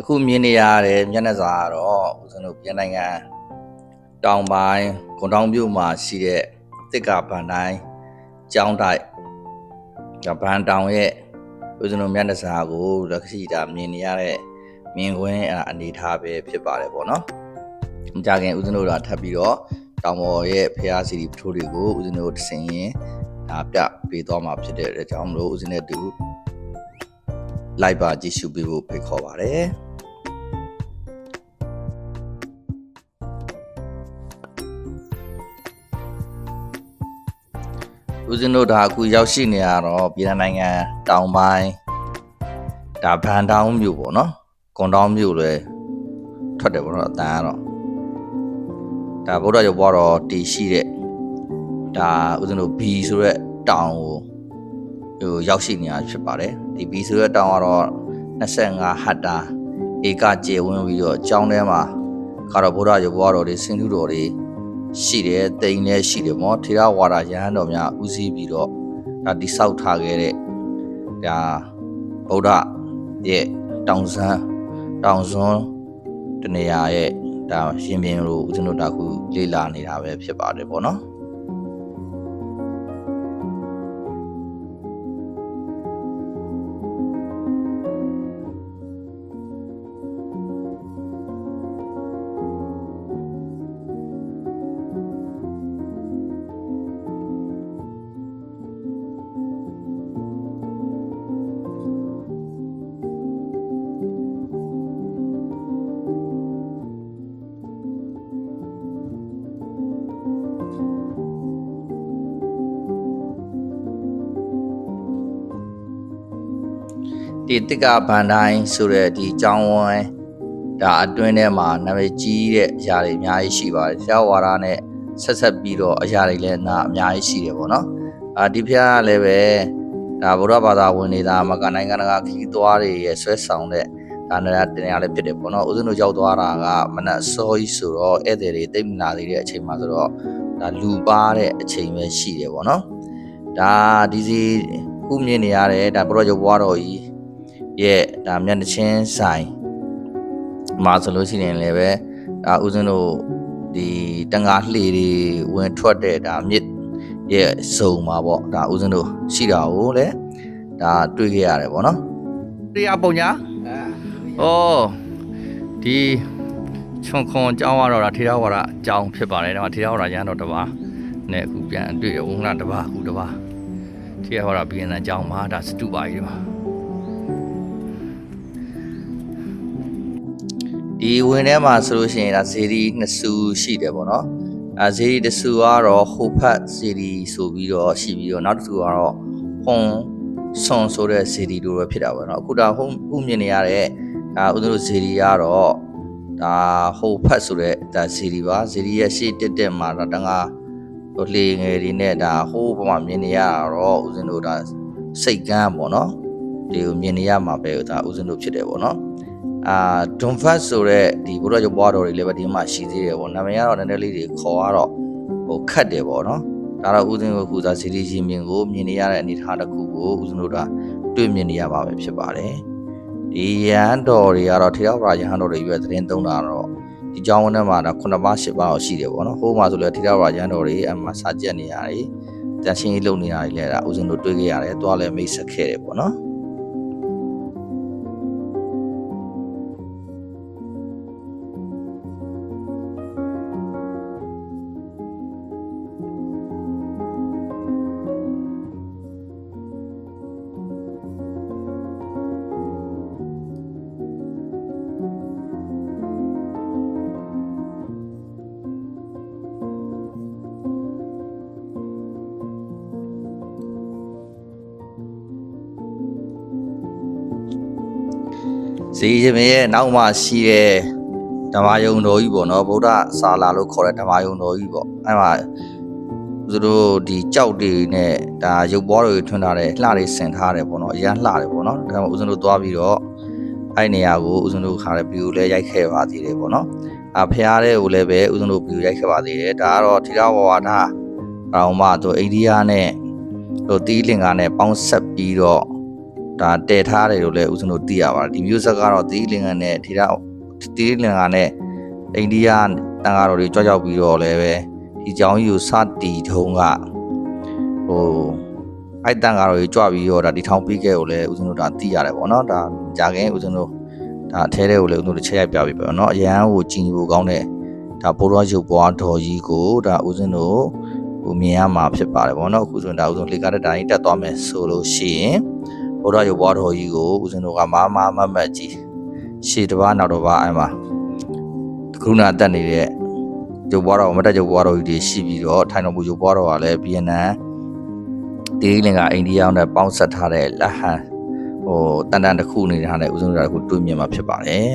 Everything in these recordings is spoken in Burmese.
အခုမြင်နေရတဲ့မျက်နှာစာကတော့ဦးဇင်းတို့ပြည်နိုင်ငံတောင်ပိုင်းကွန်တောင်မြို့မှာရှိတဲ့တစ်ကဗန်တိုင်းကျောင်းတိုက်ဒါဗန်တောင်ရဲ့ဦးဇင်းတို့မျက်နှာစာကိုလက်ရှိဒါမြင်နေရတဲ့မြင်ကွင်းအဲ့ဒါအနေထားပဲဖြစ်ပါတယ်ပေါ့နော်မကြခင်ဦးဇင်းတို့ကထပ်ပြီးတော့တောင်ပေါ်ရဲ့ဖျားစီဒီပထိုးတွေကိုဦးဇင်းတို့တဆင်ရင်ဒါပြပေးသွားမှာဖြစ်တဲ့အတွက်ကြောင့်မလို့ဦးဇင်းနဲ့အတူလိုက်ပါကြည့်ရှုပေးဖို့ဖိတ်ခေါ်ပါတယ် ဇင်းတို့ဒါအခုရောက်ရှိနေရတော့ပြည်ထောင်နိုင်ငံတောင်ပိုင်းဒါဗန်တောင်မြို့ပေါ့နော်ကွန်တောင်မြို့လည်းထွက်တယ်ပေါ့နော်အတန်ကတော့ဒါဗုဒ္ဓရုပ်ဘွားတော်တည်ရှိတဲ့ဒါဦးဇင်းတို့ B ဆိုရက်တောင်ကိုဟိုရောက်ရှိနေရဖြစ်ပါတယ်ဒီ B ဆိုရက်တောင်ကတော့25ဟတ်တာဧကကျေဝန်းပြီးတော့အကြောင်းထဲမှာကတော့ဗုဒ္ဓရုပ်ဘွားတော်တွေဆင်းထုတော်တွေ ရှိတယ်တိမ်လည်းရှိတယ်မောထေရဝါဒရဟန်းတော်များဦးစီးပြီးတော့ဒါတိဆောက်ထားခဲ့တဲ့ဒါဗုဒ္ဓရဲ့တောင်ဆန်းတောင်စွန်းတနေရာရဲ့ဒါရှင်ပြင်းလို့ဦးဇင်းတို့ဒါခုလေ့လာနေတာပဲဖြစ်ပါတယ်ပေါ့နော် ဒီတစ်ကဗန်တိုင်းဆိုတဲ့ဒီကျောင်းဝန်းဒါအတွင်းထဲမှာနာမည်ကြီးတဲ့အရာတွေအများကြီးရှိပါတယ်။ဆရာဝါဒနဲ့ဆက်ဆက်ပြီးတော့အရာတွေလည်းနာအများကြီးရှိတယ်ပေါ့နော်။အာဒီဖျားကလည်းပဲဒါဗုဒ္ဓဘာသာဝင်နေတာမကနိုင်ငံတကာခီးသွားတွေရဲ့ဆွဲဆောင်တဲ့ဒါနရတင်ရလည်းဖြစ်တယ်ပေါ့နော်။ဦးဇင်းတို့ရောက်သွားတာကမနက်စောကြီးဆိုတော့ဧည့်သည်တွေတိတ်မနာသေးတဲ့အချိန်မှာဆိုတော့ဒါလူပါတဲ့အချိန်ပဲရှိတယ်ပေါ့နော်။ဒါဒီစီခုမြင်နေရတဲ့ဒါဘရောရုပ်ဘွားတော်ကြီး ရဲ့ဒါမျက်နှာချင်းဆိုင်မှာဆိုလို့ရှိရင်လည်းပဲဒါဦးဇင်းတို့ဒီတန်ငါလှေတွေဝင်ထွက်တဲ့ဒါမြစ်ရဲ့စုံမှာပေါ့ဒါဦးဇင်းတို့ရှိတာကိုလည်းဒါတွေ့ခဲ့ရတယ်ပေါ့နော်တရားပုံညာဩဒီခြုံခွန်ကျောင်းကတော့ဒါထေရဝါဒအကျောင်းဖြစ်ပါတယ်ဒါမှထေရဝါဒရဟန်းတော်တစ်ပါးနဲ့အခုပြန်တွေ့ရဝုန်းနာတစ်ပါးအခုတစ်ပါးထေရဝါဒဘီယန်အကျောင်းမှာဒါစတုပါကြီးပါ ဒီဝင်ထဲမှာဆိုလို့ရှိရင်ဒါဇေဒီနှစ်စုရှိတယ်ပေါ့နော်အဲဇေဒီတစ်စုကတော့ဟိုဖတ်ဇေဒီဆိုပြီးတော့ရှိပြီးတော့နောက်တစ်စုကတော့ဟွန်ဆွန်ဆိုတဲ့ဇေဒီလိုပဲဖြစ်တာပေါ့နော်အခုဒါဟိုဥမြင်နေရတဲ့ဒါဥဒလို့ဇေဒီကတော့ဒါဟိုဖတ်ဆိုတဲ့ဒါဇေဒီပါဇေဒီရဲ့ရှေ့တက်တက်မှာဒါတန်ငါဟိုလေငယ်တွေနဲ့ဒါဟိုးပေါ်မှာမြင်နေရတော့ဥစဉ်တို့ဒါစိတ်ကန်းပေါ့နော် ဒီကိုမြင်နေရမှာပဲဒါဥစဉ်တို့ဖြစ်တယ်ပေါ့နော်အာဒွန်ဖတ်ဆိုတဲ့ဒီဘုရားကျော်ဘွားတော်တွေလည်းပဲဒီမှာရှိသေးတယ်ပေါ့နာမည်ကတော့နည်းနည်းလေးတွေခေါ်ရတော့ဟိုခတ်တယ်ပေါ့နော်ဒါတော့ဦးဇင်းကခုစားစီရီရှင်မြင်ကိုမြင်နေရတဲ့အနေအထားတစ်ခုကိုဦးဇင်းတို့ကတွေ့မြင်နေရပါပဲဖြစ်ပါတယ်ဒီရဟန်းတော်တွေကတော့ထေရဝါဒရဟန်းတော်တွေရွယ်သတင်းသုံးတာတော့ဒီကျောင်းဝန်းထဲမှာတော့9ပါး10ပါးတော့ရှိတယ်ပေါ့နော်ဟိုမှာဆိုလည်းထေရဝါဒရဟန်းတော်တွေအမှစာကြက်နေရတယ်တန်ရှင်းရေးလုပ်နေတာတွေလည်းဒါဦးဇင်းတို့တွေ့ခဲ့ရတယ်တွားလည်းမိတ်ဆက်ခဲ့တယ်ပေါ့နော် ဇေယျမရဲ့နောက်မှရှိတဲ့ဓမ္မယုံတော်ကြီးပေါ့နော်ဗုဒ္ဓဆာလာလို့ခေါ်တဲ့ဓမ္မယုံတော်ကြီးပေါ့အဲ့မှာသူတို့ဒီကြောက်တွေနဲ့ဒါရုပ်ပွားတွေထွန်းထားတဲ့လှတွေဆင်ထားတယ်ပေါ့နော်အရန်လှတယ်ပေါ့နော်ဒါမှမဟုတ်ဦးဇင်းတို့သွားပြီးတော့အဲ့နေရာကိုဦးဇင်းတို့ခါတဲ့ဗီဒီယိုလည်းရိုက်ခဲ့ပါသေးတယ်ပေါ့နော်အဖျားတဲ့ကိုလည်းပဲဦးဇင်းတို့ဗီဒီယိုရိုက်ခဲ့ပါသေးတယ်ဒါကတော့ထေရဝါဒအောင်မှသူအိန္ဒိယနဲ့ဟိုတီးလင်္ကာနဲ့ပေါင်းဆက်ပြီးတော့ ဒါတည်ထားတယ်လို့လည်းဦးဇင်းတို့သိရပါတယ်ဒီမျိုးဆက်ကတော့သီရိလင်္ကာနဲ့ထေရသီရိလင်္ကာနဲ့အိန္ဒိယတန်ဃာတော်တွေကြွကြောက်ပြီးတော့လည်းပဲဒီเจ้าကြီးကိုစတီထုံးကဟိုအဲ့တန်ဃာတော်တွေကြွပြီးတော့ဒါဒီထောင်ပြီးခဲ့ကိုလည်းဦးဇင်းတို့ဒါသိရတယ်ပေါ့နော်ဒါကြာခင်ဦးဇင်းတို့ဒါအထဲထဲကိုလည်းဦးဇင်းတို့ချက်ရိုက်ပြပြီပေါ့နော်အရန်ကိုကြည်ညိုကောင်းတဲ့ဒါဘိုးတော်ရုပ်ပွားတော်ကြီးကိုဒါဦးဇင်းတို့ဟိုမြင်ရမှာဖြစ်ပါတယ်ပေါ့နော်အခုဆိုရင်ဒါဦးဇင်းလေကားတဲ့တိုင်းတက်သွားမယ်ဆိုလို့ရှိရင် ဘိုးတော်ရုပ်ပွားတော်ကြီးကိုဦးဇင်းတို့ကမာမာမတ်မတ်ကြီးရှေ့တစ်ပါးနောက်တစ်ပါးအဲ့မှာကရုဏာတက်နေတဲ့ရုပ်ပွားတော်မတက်ရုပ်ပွားတော်ကြီးတွေရှိပြီးတော့ထိုင်တော်မူရုပ်ပွားတော်ကလည်းဗီယက်နမ်တေးလင်ကအိန္ဒိယနဲ့ပေါင်းဆက်ထားတဲ့လက်ဟန်ဟိုတန်တန်တစ်ခုနေတဲ့ဟာနဲ့ဦးဇင်းတို့ကအခုတွေ့မြင်မှာဖြစ်ပါတယ်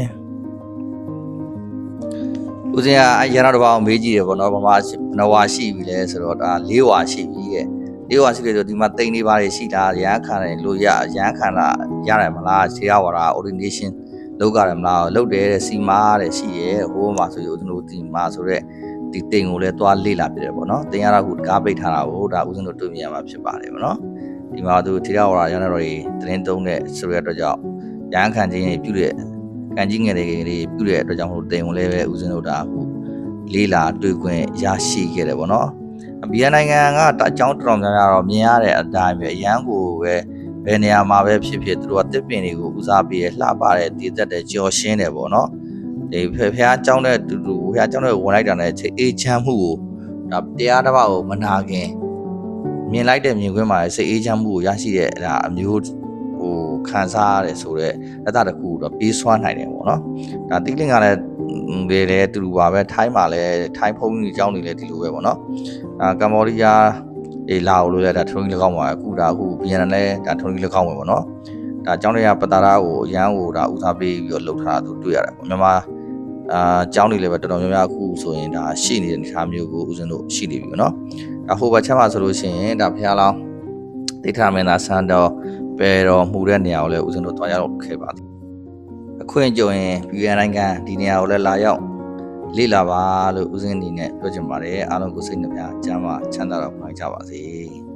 ဦးဇင်းကအဲ့ရနောက်တစ်ပါးကိုမေးကြည့်တယ်ပေါ့နော်ဘာမှနဝါရှိပြီလဲဆိုတော့ဒါ၄ဝါရှိပြီတဲ့ ၄ဝါရှိတယ်ဆိုဒီမှာတိန်နေပါလေရှိတာရဟန်းခံတယ်လို့ရရဟန်းခံတာရတယ်မလားခြေရဝါဒ orientation လောက်ကြတယ်မလားလောက်တယ်တဲ့စီမာတဲ့ရှိရဲ့ဟိုမှာဆိုရင်ဦးဇင်းတို့ဒီမှာဆိုတော့ဒီတိန်ကိုလည်းသွားလေ့လာပြတယ်ပေါ့နော်တင်ရတာခုတကားပိတ်ထားတာကိုဒါဦးဇင်းတို့တွေ့မြင်ရမှာဖြစ်ပါတယ်ပေါ့နော်ဒီမှာသူထေရဝါဒရဟန်းတော်တွေတင်းသုံးတဲ့ဆိုရတဲ့အတွက်ကြောင့်ရဟန်းခံခြင်းတွေပြုတဲ့ကံကြီးငယ်တွေပြုတဲ့အတွက်ကြောင့်မလို့တိန်ကိုလည်းပဲဦးဇင်းတို့ဒါအခုလေးလာတွေ့ခွင့်ရရှိခဲ့တယ်ပေါ့နော် ဘီယန်နိုင်ငံကအကြောင်းတော်တော်များများတော့မြင်ရတဲ့အတိုင်းပဲအရန်ကိုပဲဘယ်နေရာမှာပဲဖြစ်ဖြစ်သူတို့ကတစ်ပင်တွေကိုဦးစားပေးရလှပတဲ့တည်သက်တဲ့ကြော်ရှင်းတယ်ပေါ့နော်ဒီဖဖះအကြောင်းတဲ့တူတူဖះအကြောင်းတဲ့ဝင်လိုက်တာနဲ့စိတ်အေးချမ်းမှုကိုဒါတရားတစ်ပါးကိုမနာခင်မြင်လိုက်တဲ့မြင်ကွင်းမှာစိတ်အေးချမ်းမှုကိုရရှိတဲ့ဒါအမျိုးဟိုခံစားရတယ်ဆိုတော့လက်တတစ်ခုတော့ပြေးဆွားနိုင်တယ်ပေါ့နော်ဒါတိလင်ကလည်း လေလေတူတူပါပဲထိုင်းမှာလည်းထိုင်းဖုန်းကြီးအကြောင်းတွေလည်းဒီလိုပဲပေါ့နော်အာကမ္ဘောဒီးယားအေးလာအိုလို့လည်းဒါထုံးကြီး၎င်းပါအခုဒါအခုဗီယက်နမ်လည်းဒါထုံးကြီး၎င်းပဲပေါ့နော်ဒါအကြောင်းတွေကပတာရာကိုအရန်ကိုဒါဦးစားပေးပြီးတော့လှုပ်ထားတာသူတွေ့ရတယ်ပေါ့မြန်မာအာကျောင်းတွေလည်းပဲတော်တော်များများအခုဆိုရင်ဒါရှိနေတဲ့အနေအထားမျိုးကိုဦးဇင်းတို့ရှိနေပြီပေါ့နော်ဒါဟိုဘက်ချက်မှာဆိုလို့ရှိရင်ဒါဖះလောင်းတိထမင်းသားဆန်းတော်ပယ်တော်မှုတဲ့နေရာကိုလည်းဦးဇင်းတို့တွားရောက်ခဲ့ပါသည် အခွင့်ကြုံရင်ဗီယက်နိုင်ငံဒီနေရာကိုလည်းလာရောက်လေ့လာပါလို့ဦးဇင်းအနေနဲ့ပြောချင်ပါတယ်အားလုံးကိုစိတ်နှပြချမ်းသာချမ်းသာတော့ဖွင့်ကြပါစေ